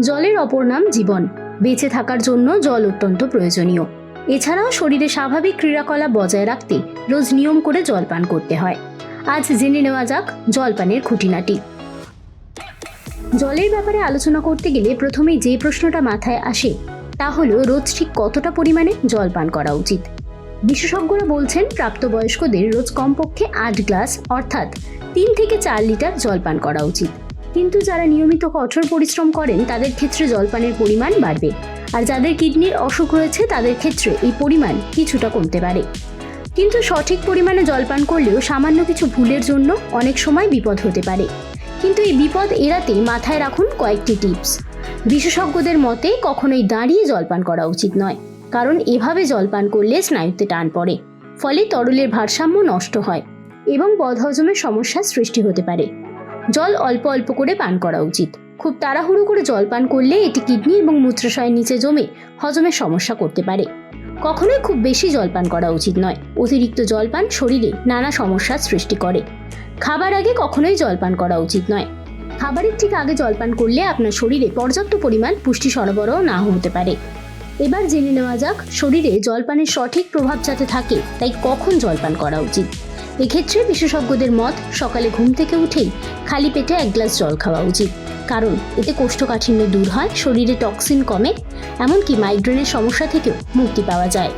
জলের অপর নাম জীবন। বেঁচে থাকার জন্য জল অত্যন্ত প্রয়োজনীয়। এছাড়াও শরীরে স্বাভাবিক ক্রিয়াকলাপ বজায় রাখতে রোজ নিয়ম করে জল পান করতে হয়। আজ জেনে নেওয়া যাক জলপানের খুঁটিনাটি। জলের ব্যাপারে আলোচনা করতে গেলে প্রথমেই যে প্রশ্নটা মাথায় আসে, তা হলো রোজ ঠিক কতটা পরিমাণে জল পান করা উচিত? বিশেষজ্ঞরা বলছেন প্রাপ্তবয়স্কদের রোজ কমপক্ষে আট গ্লাস অর্থাৎ তিন থেকে চার লিটার জল পান করা উচিত। কিন্তু যারা নিয়মিত কঠোর পরিশ্রম করেন, তাদের ক্ষেত্রে জলপানের পরিমাণ বাড়বে। আর যাদের কিডনির অসুখ রয়েছে, তাদের ক্ষেত্রে এই পরিমাণ কিছুটা কমতে পারে। কিন্তু সঠিক পরিমাণে জলপান করলেও সামান্য কিছু ভুলের জন্য অনেক সময় বিপদ হতে পারে। কিন্তু এই বিপদ এড়াতে মাথায় রাখুন কয়েকটি টিপস। বিশেষজ্ঞদের মতে, কখনোই দাঁড়িয়ে জলপান করা উচিত নয়, কারণ এভাবে জলপান করলে স্নায়ুতে টান পড়ে, ফলে তরলের ভারসাম্য নষ্ট হয় এবং বদহজমের সমস্যার সৃষ্টি হতে পারে। জল অল্প অল্প করে পান করা উচিত। খুব তাড়াহুড়ো করে জল পান করলে এটি কিডনি এবং মূত্রাশয়ের নিচে জমে হজমের সমস্যা করতে পারে। কখনোই খুব বেশি জলপান করা উচিত নয়। অতিরিক্ত জলপান শরীরে নানা সমস্যার সৃষ্টি করে। খাবার আগে কখনোই জলপান করা উচিত নয়। খাবারের ঠিক আগে জলপান করলে আপনার শরীরে পর্যাপ্ত পরিমাণ পুষ্টি সরবরাহ না হতে পারে। এবার জেনে নেওয়া যাক, শরীরে জলপানের সঠিক প্রভাব যাতে থাকে, তাই কখন জলপান করা উচিত। এক্ষেত্রে বিশেষজ্ঞদের মত, সকালে ঘুম থেকে উঠেই খালি পেটে এক গ্লাস জল খাওয়া উচিত। কারণ এতে কোষ্ঠকাঠিন্য দূর হয়, শরীরে টক্সিন কমে, এমনকি মাইগ্রেনের সমস্যা থেকেও মুক্তি পাওয়া যায়।